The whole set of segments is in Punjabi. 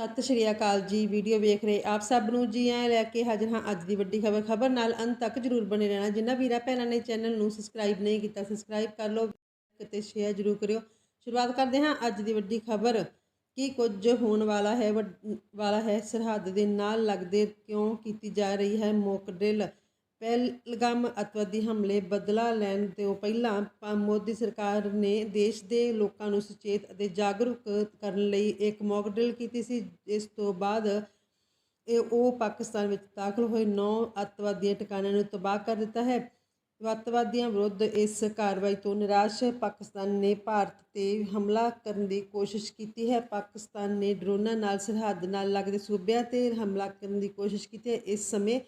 ਸਤਿ ਸ਼੍ਰੀ ਅਕਾਲ ਜੀ, ਵੀਡੀਓ ਵੇਖ ਰਹੇ ਆਪ ਸਭ ਨੂੰ ਜੀ ਆਇਆਂ ਲੈ ਕੇ ਹਾਜ਼ਰ ਹਾਂ ਅੱਜ ਦੀ ਵੱਡੀ ਖਬਰ। ਖਬਰ ਨਾਲ ਅੰਤ ਤੱਕ ਜਰੂਰ ਬਣੇ ਰਹਿਣਾ। ਜਿਨ੍ਹਾਂ ਵੀਰਾਂ ਭੈਣਾਂ ਨੇ ਚੈਨਲ ਨੂੰ ਸਬਸਕ੍ਰਾਈਬ ਨਹੀਂ ਕੀਤਾ, ਸਬਸਕ੍ਰਾਈਬ ਕਰ ਲਓ ਤੇ ਸ਼ੇਅਰ ਜਰੂਰ ਕਰਿਓ। ਸ਼ੁਰੂਆਤ ਕਰਦੇ ਹਾਂ ਅੱਜ ਦੀ ਵੱਡੀ ਖਬਰ। ਕੀ ਕੁਝ ਹੋਣ ਵਾਲਾ ਹੈ, ਵੱਡ- ਵਾਲਾ ਹੈ? ਸਰਹੱਦ ਦੇ ਨਾਲ ਲੱਗਦੇ ਕਿਉਂ ਕੀਤੀ ਜਾ ਰਹੀ ਹੈ ਮੋਕ ਡਰਿਲ ਪਹਿਲਗਾਮ ਅਤਵਾਦੀ ਹਮਲੇ ਬਦਲਾ ਲੈਣ ਤੋਂ ਪਹਿਲਾਂ ਮੋਦੀ ਸਰਕਾਰ ਨੇ ਦੇਸ਼ ਦੇ ਲੋਕਾਂ ਨੂੰ ਸੁਚੇਤ ਅਤੇ ਜਾਗਰੂਕ ਕਰਨ ਲਈ ਇੱਕ ਮੌਕ ਡਰਿਲ ਕੀਤੀ ਸੀ ਇਸ ਤੋਂ ਬਾਅਦ ਇਹ ਉਹ ਪਾਕਿਸਤਾਨ ਵਿੱਚ ਦਾਖਲ ਹੋਏ 9 ਅੱਤਵਾਦੀਆਂ ਟਿਕਾਣਿਆਂ ਨੂੰ ਤਬਾਹ ਕਰ ਦਿੱਤਾ ਹੈ। ਅੱਤਵਾਦੀਆਂ ਵਿਰੁੱਧ ਇਸ ਕਾਰਵਾਈ ਤੋਂ ਨਿਰਾਸ਼ ਪਾਕਿਸਤਾਨ ਨੇ ਭਾਰਤ ਤੇ ਹਮਲਾ ਕਰਨ ਦੀ ਕੋਸ਼ਿਸ਼ ਕੀਤੀ ਹੈ। ਪਾਕਿਸਤਾਨ ਨੇ ਡਰੋਨਾਂ ਨਾਲ ਸਰਹੱਦ ਨਾਲ ਲੱਗਦੇ ਸੂਬਿਆਂ ਤੇ ਹਮਲਾ ਕਰਨ ਦੀ ਕੋਸ਼ਿਸ਼ ਕੀਤੀ ਹੈ। ਇਸ ਸਮੇਂ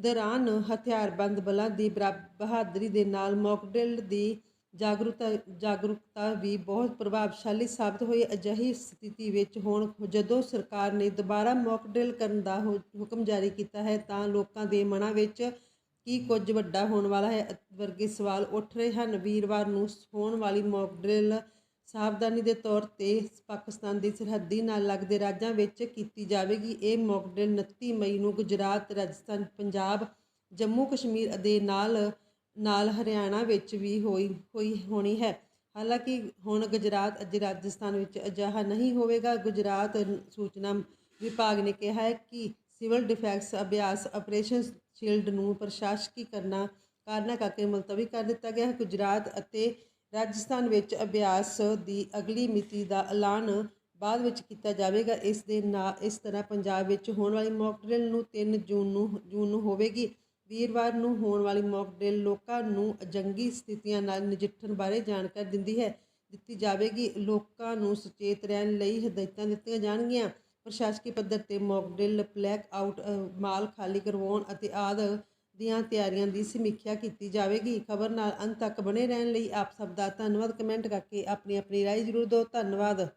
ਦੌਰਾਨ ਹਥਿਆਰਬੰਦ ਬਲਾਂ ਦੀ ਬਰਾ- ਬਹਾਦਰੀ ਦੇ ਨਾਲ ਮੌਕ ਦੀ ਜਾਗਰੂਕਤਾ ਜਾਗਰੂਕਤਾ ਵੀ ਬਹੁਤ ਪ੍ਰਭਾਵਸ਼ਾਲੀ ਸਾਬਤ ਹੋਈ। ਅਜਿਹੀ ਸਥਿਤੀ ਵਿੱਚ ਹੁਣ ਜਦੋਂ ਸਰਕਾਰ ਨੇ ਦੁਬਾਰਾ ਮੌਕ ਕਰਨ ਦਾ ਹੁ- ਹੁਕਮ ਜਾਰੀ ਕੀਤਾ ਹੈ, ਤਾਂ ਲੋਕਾਂ ਦੇ ਮਨਾਂ ਵਿੱਚ ਕੀ ਕੁਝ ਵੱਡਾ ਹੋਣ ਵਾਲਾ ਹੈ ਵਰਗੇ ਸਵਾਲ ਉੱਠ ਰਹੇ ਹਨ। ਵੀਰਵਾਰ ਨੂੰ ਹੋਣ ਵਾਲੀ ਮੌਕ ਸਾਵਧਾਨੀ ਦੇ ਤੌਰ ਤੇ ਪਾਕਿਸਤਾਨ ਦੀ ਸਰਹੱਦੀ ਨਾਲ ਲੱਗਦੇ ਰਾਜਾਂ ਵਿੱਚ ਕੀਤੀ ਜਾਵੇਗੀ ਇਹ ਮੌਕ ਡਰਿਲ 29 ਮਈ ਨੂੰ ਗੁਜਰਾਤ, ਰਾਜਸਥਾਨ, ਪੰਜਾਬ, ਜੰਮੂ ਕਸ਼ਮੀਰ ਦੇ ਨਾਲ ਨਾਲ ਹਰਿਆਣਾ ਵਿੱਚ ਵੀ ਹੋਈ ਹੋਈ, ਹੋਣੀ ਹੈ। ਹਾਲਾਂਕਿ ਹੁਣ ਗੁਜਰਾਤ ਅਤੇ ਰਾਜਸਥਾਨ ਵਿੱਚ ਅਜਿਹਾ ਨਹੀਂ ਹੋਵੇਗਾ। ਗੁਜਰਾਤ ਸੂਚਨਾ ਵਿਭਾਗ ਨੇ ਕਿਹਾ ਹੈ ਕਿ ਸਿਵਲ ਡਿਫੈਂਸ ਅਭਿਆਸ ਆਪਰੇਸ਼ਨ ਸ਼ੀਲਡ ਨੂੰ ਪ੍ਰਸ਼ਾਸਕੀ ਕਰਨਾ, ਕਾਰਨਾਂ ਕਰਕੇ ਮੁਲਤਵੀ ਕਰ ਦਿੱਤਾ ਗਿਆ ਹੈ। ਗੁਜਰਾਤ ਅਤੇ ਰਾਜਸਥਾਨ ਵਿੱਚ ਅਭਿਆਸ ਦੀ ਅਗਲੀ ਮਿਤੀ ਦਾ ਐਲਾਨ ਬਾਅਦ ਵਿੱਚ ਕੀਤਾ ਜਾਵੇਗਾ। ਇਸ ਦੇ ਨਾਲ ਇਸ ਤਰ੍ਹਾਂ ਪੰਜਾਬ ਵਿੱਚ ਹੋਣ ਵਾਲੀ ਮੌਕ ਡਰਿਲ ਨੂੰ 3 ਜੂਨ ਨੂੰ ਜੂਨ ਨੂੰ ਹੋਵੇਗੀ। ਵੀਰਵਾਰ ਨੂੰ ਹੋਣ ਵਾਲੀ ਮੌਕ ਡਰਿਲ ਲੋਕਾਂ ਨੂੰ ਜੰਗੀ ਸਥਿਤੀਆਂ ਨਾਲ ਨਜਿੱਠਣ ਬਾਰੇ ਜਾਣਕਾਰੀ ਦਿੰਦੀ ਹੈ। ਦਿੱਤੀ ਜਾਵੇਗੀ। ਲੋਕਾਂ ਨੂੰ ਸੁਚੇਤ ਰਹਿਣ ਲਈ ਹਦਾਇਤਾਂ ਦਿੱਤੀਆਂ ਜਾਣਗੀਆਂ। ਪ੍ਰਸ਼ਾਸਕੀ ਪੱਧਰ ਤੇ mock drill blackout mall ਖਾਲੀ ਕਰਵਾਉਣ ਅਤੇ ਆਦਿ ਦੀਆਂ ਤਿਆਰੀਆਂ ਦੀ ਸਮੀਖਿਆ ਕੀਤੀ ਜਾਵੇਗੀ। ਖਬਰ ਨਾਲ ਅੰਤ ਤੱਕ ਬਣੇ ਰਹਿਣ ਲਈ ਆਪ ਸਭ ਦਾ ਧੰਨਵਾਦ। ਕਮੈਂਟ ਕਰਕੇ ਆਪਣੀ ਆਪਣੀ ਰਾਏ ਜ਼ਰੂਰ ਦਿਓ। ਧੰਨਵਾਦ।